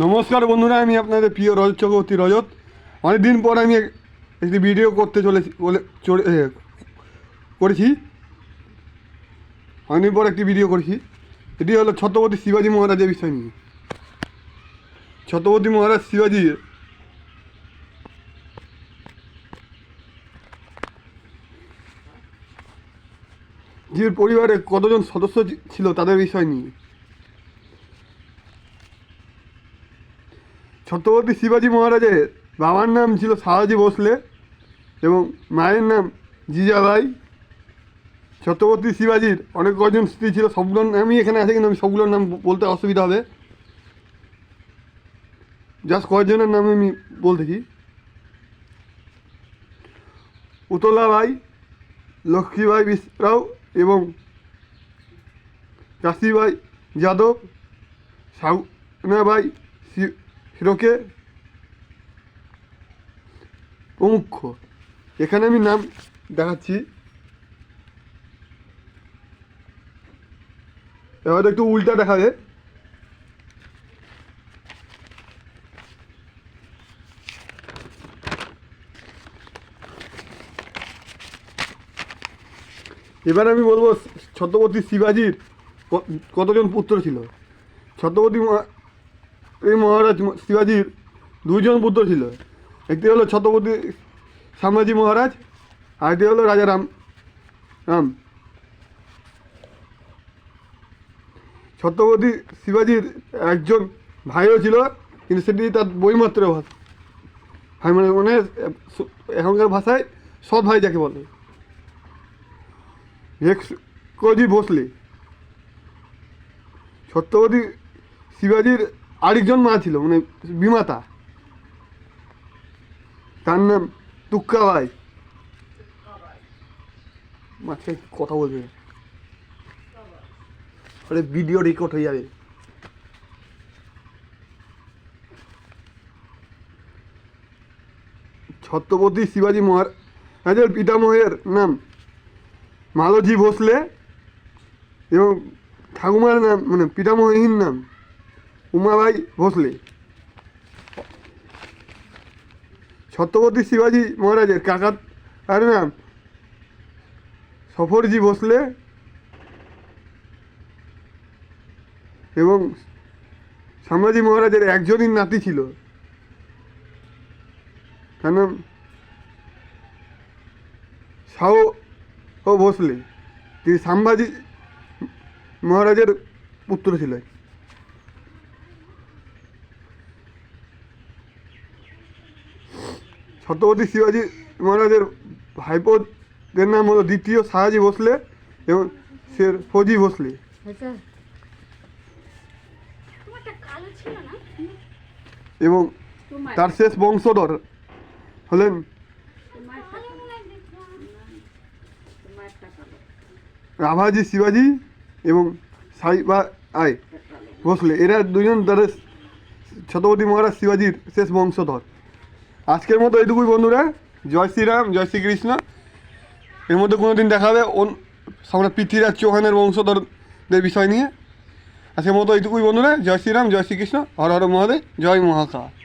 নমস্কার বন্ধুরা, আমি আপনাদের প্রিয় রজত চক্রবর্তী রজত। অনেকদিন পর আমি একটি ভিডিও করতে চলেছি, বলে চলে করেছি। অনেকদিন পর একটি ভিডিও করেছি। এটি হলো ছত্রপতি শিবাজী মহারাজের বিষয় নিয়ে। ছত্রপতি মহারাজ শিবাজী যে পরিবারে কতজন সদস্য ছিল তাদের বিষয় নিয়ে। ছত্রপতি শিবাজী মহারাজের বাবার নাম ছিল শাহাজি ভোসলে এবং মায়ের নাম জিজাবাই। ছত্রপতি শিবাজির অনেক কজন স্ত্রী ছিল, সবগুলোর নামই এখানে আছে, কিন্তু আমি সবগুলোর নাম বলতে অসুবিধা হবে। জাস্ট কয়েকজনের নাম আমি বলতেছি উতলাবাই, লক্ষ্মীবাই মিশ্রাও এবং কাশিবাই যাদব, সাউনাবাই শি- হিরোকে প্রমুখ। এখানে আমি নাম দেখাচ্ছি। এবার একটু উল্টা দেখাবে এবার আমি বলব ছত্রপতি শিবাজির কতজন পুত্র ছিল? ছত্রপতি এই মহারাজ শিবাজির দুইজন পুত্র ছিল। একটি হলো ছত্রপতি সাম্রাজি মহারাজ আরেকটি হলো রাজা রাম রাম। ছত্রপতি শিবাজির একজন ভাইও ছিল, কিন্তু সেটি তার বইমাত্র ভাষা ভাই মানে মানে এখনকার ভাষায় সৎ ভাই যাকে বলে। কোজি ভোসলে। ছত্রপতি শিবাজির আরেকজন মা ছিল মানে বিমাতা। তার নাম তুক্কাবাই মাঝে কথা বলবে। আরে ভিডিও রেকর্ড হয়ে যাবে। ছত্রপতি শিবাজি মহারাজের পিতামহের নাম মালজি ভোসলে এবং ঠাকুমার নাম মানে পিতামহীর নাম। উমাবাই ভোসলে। ছত্রপতি শিবাজি মহারাজের কাকার তার নাম সফরজি ভোসলে এবং সম্ভাজি মহারাজের একজনই নাতি ছিল। তার নাম শাহ ও ভোসলে। তিনি সাম্ভাজি মহারাজের পুত্র ছিলেন। ছত্রপতি শিবাজি মহারাজের ভাইপোদের নাম হলো দ্বিতীয় শাহাজি ভোসলে এবং শের ফৌজি ভোসলে। আচ্ছা। এবং তার শেষ বংশধর হলেন রাভাজি শিবাজি এবং সাইবা আই এটা ভোসলে। এরা দুজন তাদের ছত্রপতি মহারাজ শিবাজির শেষ বংশধর। আজকের মতো এইটুকুই বন্ধুরা। জয় শ্রীরাম, জয় শ্রীকৃষ্ণ। এর মধ্যে কোনো দিন দেখা হবে আমরা পৃথ্বীরাজ চৌহানের বংশধরদের বিষয় নিয়ে। আজকের মতো এইটুকুই বন্ধুরা। জয় শ্রীরাম, জয় শ্রীকৃষ্ণ। হর হর মহাদেব, জয় মহাকাল।